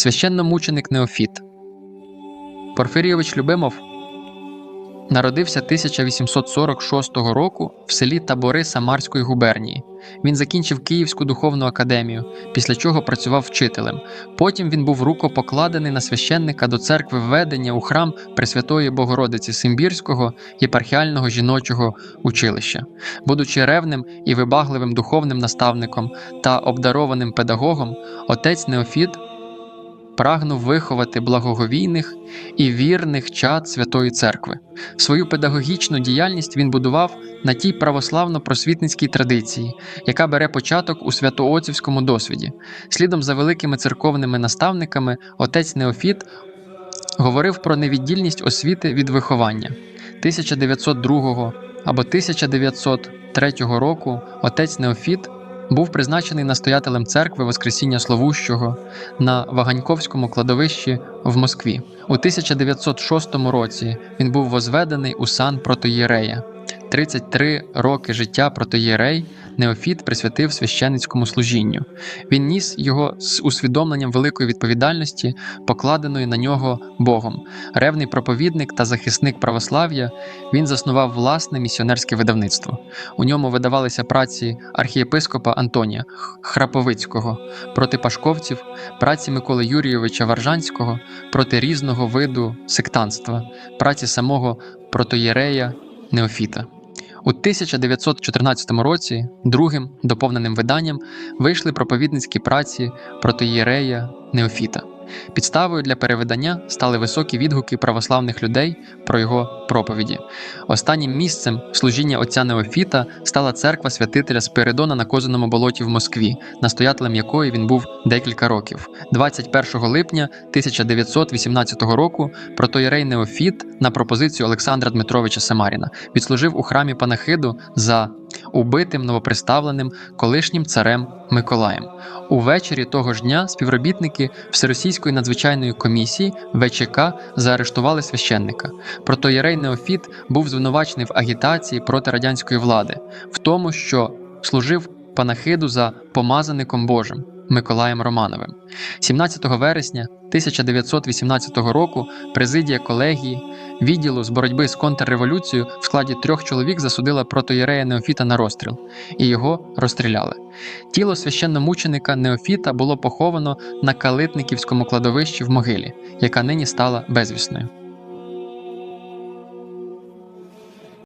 священномученик Неофіт. Порфирійович Любимов народився 1846 року в селі Табори Самарської губернії. Він закінчив Київську духовну академію, після чого працював вчителем. Потім він був рукопокладений на священника до церкви введення у храм Пресвятої Богородиці Симбірського єпархіального жіночого училища. Будучи ревним і вибагливим духовним наставником та обдарованим педагогом, отець Неофіт прагнув виховати благоговійних і вірних чад Святої Церкви. Свою педагогічну діяльність він будував на тій православно-просвітницькій традиції, яка бере початок у святоотцівському досвіді. Слідом за великими церковними наставниками отець Неофіт говорив про невіддільність освіти від виховання. 1902 або 1903 року отець Неофіт був призначений настоятелем церкви Воскресіння Словущого на Ваганьковському кладовищі в Москві. У 1906 році він був возведений у сан протоєрея. 33 роки життя протоєрей Неофіт присвятив священницькому служінню. Він ніс його з усвідомленням великої відповідальності, покладеної на нього Богом. Ревний проповідник та захисник православ'я, він заснував власне місіонерське видавництво. У ньому видавалися праці архієпископа Антонія Храповицького проти пашковців, праці Миколи Юрійовича Варжанського проти різного виду сектанства, праці самого протоєрея Неофіта. У 1914 році другим доповненим виданням вийшли проповідницькі праці протоєрея Неофіта. Підставою для перевидання стали високі відгуки православних людей про його проповіді. Останнім місцем служіння отця Неофіта стала церква святителя Спиридона на Козиному болоті в Москві, настоятелем якої він був декілька років. 21 липня 1918 року протоєрей Неофіт на пропозицію Олександра Дмитровича Самаріна відслужив у храмі Панахиду за убитим новоприставленим колишнім царем Миколаєм. Увечері того ж дня співробітники Всеросійської надзвичайної комісії ВЧК заарештували священника. Протоєрей Неофіт був звинувачений в агітації проти радянської влади, в тому, що служив панахиду за помазаником Божим Миколаєм Романовим. 17 вересня 1918 року президія колегії відділу з боротьби з контрреволюцією в складі трьох чоловік засудила протоєрея Неофіта на розстріл, і його розстріляли. Тіло священномученика Неофіта було поховано на Калитниківському кладовищі в могилі, яка нині стала безвісною.